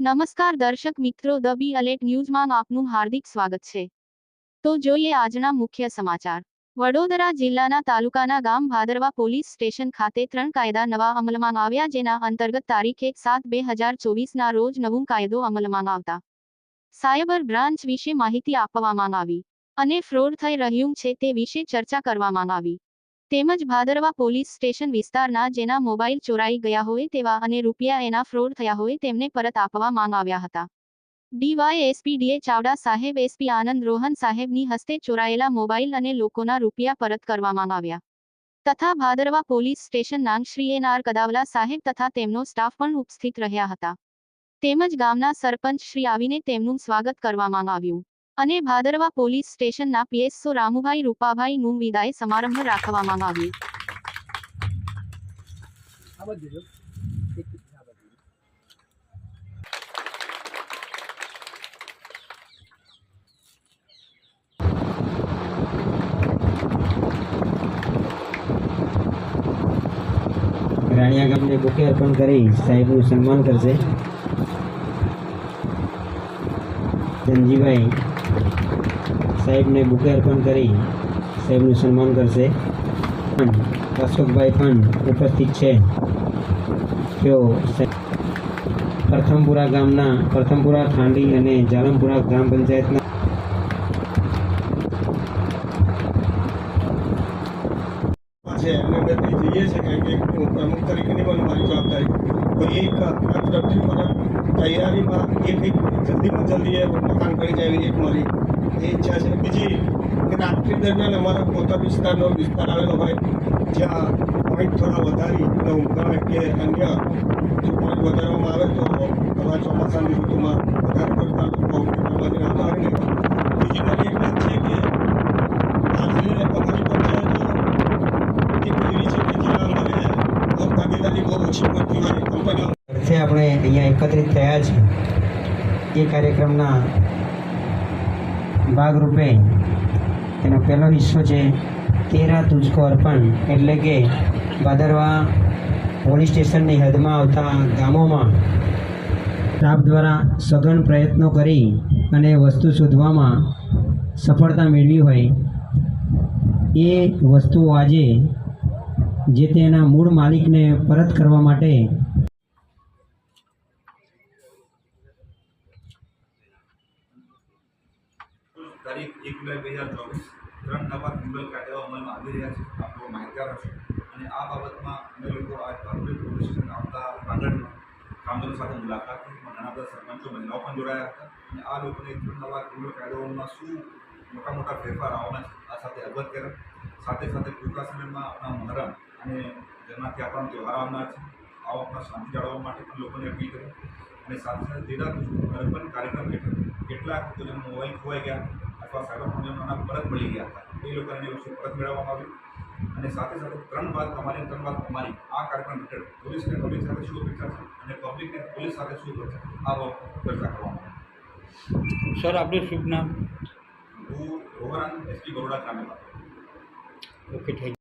નમસ્કાર દર્શક મિત્રો, ધ બી અલેટ ન્યૂઝમાં આપનું હાર્દિક સ્વાગત છે. તો જોઈએ આજના મુખ્ય સમાચાર. વડોદરા જિલ્લાના તાલુકાના ગામ ભાદરવા પોલીસ સ્ટેશન ખાતે ત્રણ કાયદા નવા અમલમાં આવ્યા, જેના અંતર્ગત તારીખ એક સાત બે હજાર ચોવીસના રોજ નવું કાયદો અમલમાં આવતા. સાયબર બ્રાન્ચ વિશે માહિતી આપવામાં આવી અને ફ્રોડ થઈ રહ્યું છે તે વિશે ચર્ચા કરવામાં આવી. તેમજ ભાદરવા પોલીસ સ્ટેશન વિસ્તારના જેના મોબાઈલ ચોરાઈ ગયા હોય તેવા અને રૂપિયા એના ફ્રોડ થયા હોય તેમને પરત આપવા માંગ આવ્યા હતા. ડીવાયએસપી ડીએ ચાવડા સાહેબ, એસપી આનંદ રોહન સાહેબની હસ્તે ચોરાયેલા મોબાઈલ અને લોકોના રૂપિયા પરત કરવામાં આવ્યા. તથા ભાદરવા પોલીસ સ્ટેશન નાંગ શ્રી એન આર કદાવલા સાહેબ તથા તેમનો સ્ટાફ પણ ઉપસ્થિત રહ્યા હતા. તેમજ ગામના સરપંચ શ્રી આવીને તેમનું સ્વાગત કરવામાં આવ્યું. અને ભાદરવા પોલીસ સ્ટેશનના પીએસઓ રામુભાઈ રૂપાભાઈ નું વિદાય સમારંભ રાખવામાં આવ્યું. રાણિયા ગામને બુકે અર્પણ કરી સાહેબનું સન્માન કરશે. ધનજીભાઈ સાહેબને બુકે અર્પણ કરી, સાહેબનું સન્માન કરશે. પણ અશોકભાઈ પણ ઉપસ્થિત છે. તેઓ પ્રથમપુરા ગામના, પ્રથમપુરા ઠાંડી અને જાલમપુરા ગ્રામ પંચાયતના છે. એમને પ્રમુખ તરીકેની પણ તૈયારીમાં એક જલ્દીમાં જલ્દી એ મકાન કરી જાય એવી એક મારી એ ઈચ્છા છે. બીજી કે રાત્રિ દરમિયાન અમારા પોતા વિસ્તારનો વિસ્તાર આવેલો હોય, જ્યાં પોઈન્ટ થોડા વધારી અને ઊંઘાવે કે અન્ય જો પોઈન્ટ વધારવામાં આવે તો અમારા ચોમાસાની ઋતુમાં વધારે પડતા લોકો આવે બીજી મારી એક વાત છે કે આજે અમારી પંચાયત એક એવી છે કે જ્યાં અમારે આપણે અહીંયા એકત્રિત થયા છે એ કાર્યક્રમના ભાગરૂપે તેનો પહેલો હિસ્સો છે તેરા તુજકો અર્પણ. એટલે કે ભાદરવા પોલીસ સ્ટેશનની હદમાં આવતા ગામોમાં સ્ટાફ દ્વારા સઘન પ્રયત્નો કરી અને વસ્તુ શોધવામાં સફળતા મેળવી હોય. એ વસ્તુઓ આજે જે તેના મૂળ માલિકને પરત કરવા માટે તારીખ એક બે બે હજાર ચોવીસ ત્રણ નવા ક્રિમિનલ કાયદાઓ અમલમાં આવી રહ્યા છે. આપ લોકો માહિતગાર હશો. અને આ બાબતમાં અમે લોકો આજ ભાવનગર પોલીસ સ્ટેશન આવતા પ્રાંગણમાં કામદારો સાથે મુલાકાત થઈ ઘણા બધા સરપંચો, મહિલાઓ પણ જોડાયા હતા. અને આ લોકોને ત્રણ નવા ક્રિમિનલ કાયદાઓમાં શું મોટા મોટા ફેરફાર આવવાના છે, આ સાથે અવગત કર્યા સાથે સાથે ટૂંકા સમયમાં આપણા મહરમ અને જેમાંથી આપણા તહેવાર આવનાર છે આવો આપણા શાંતિ જાળવવા માટે પણ લોકોને અપીલ કરી. અને સાથે સાથે જેટલા અર્પણ કાર્યક્રમ હેઠળ કેટલાક લોકો મોબાઈલ ખોવાઈ ગયા. અથવા સાયબર પ્રોબ્લેમના પરત મળી ગયા હતા. એ લોકોને વસ્તુ પરત મેળવવામાં આવ્યું. અને સાથે સાથે ત્રણ વાત તમારી ત્રણ વાત તમારી આ કાર્યક્રમ હેઠળ પોલીસને પબ્લિક સાથે શું અપેક્ષા છે અને પબ્લિકને પોલીસ સાથે શું અપેક્ષા છે? આ બાબત ચર્ચા કરવામાં સર આપણું શુભ નામ? હું રોહરાન એસપી બરોડા ગ્રામે ઓકે થેન્ક